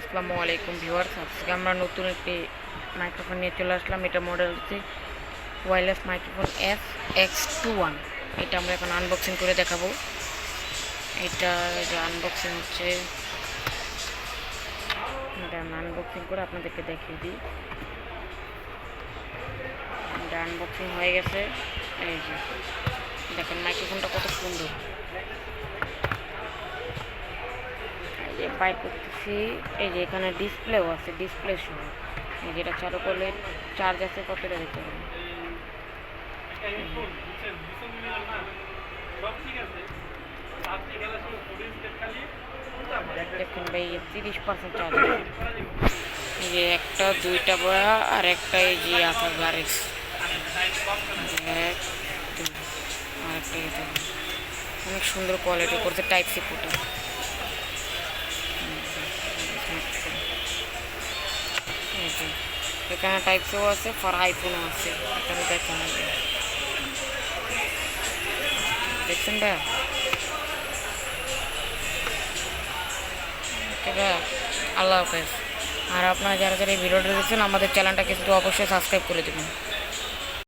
আসসালামু আলাইকুম ভিউয়ার্স। আজকে আমরা নতুন একটি মাইক্রোফোন নিয়ে চলে আসলাম। এটা মডেল হচ্ছে wireless microphone F X two one এটা আমরা এখন আনবক্সিং করে দেখাবো। এটা যে আনবক্সিং হচ্ছে, এটা আনবক্সিং করে আপনাদেরকে দেখিয়ে দিই। আনবক্সিং হয়ে গেছে। এই যে, দেখেন মাইক্রোফোনটা কত সুন্দর। বাইর করতেছি এই যে এখানে ডিসপ্লেও আছে ডিসপ্লে সহ এই যেটা চালু করলে চার্জ আছে কতটা দেখতে পাবেন দেখুন ভাই তিরিশ পার্সেন্ট চার্জ এই যে একটা দুইটা বয়া আর একটা এই যে আছে গাড়ি এক দুই আর একটা অনেক সুন্দর কোয়ালিটি করছে টাইপ সি যে, এখানে টাইপ সিও আছে ফর আইফোনও আছে। এখানে দেখেন দেখছেন আল্লাহ হাফেজ। আর আপনারা যারা যারা এই ভিডিওটা দেখছেন আমাদের চ্যানেলটাকে কিন্তু অবশ্যই সাবস্ক্রাইব করে দেবেন।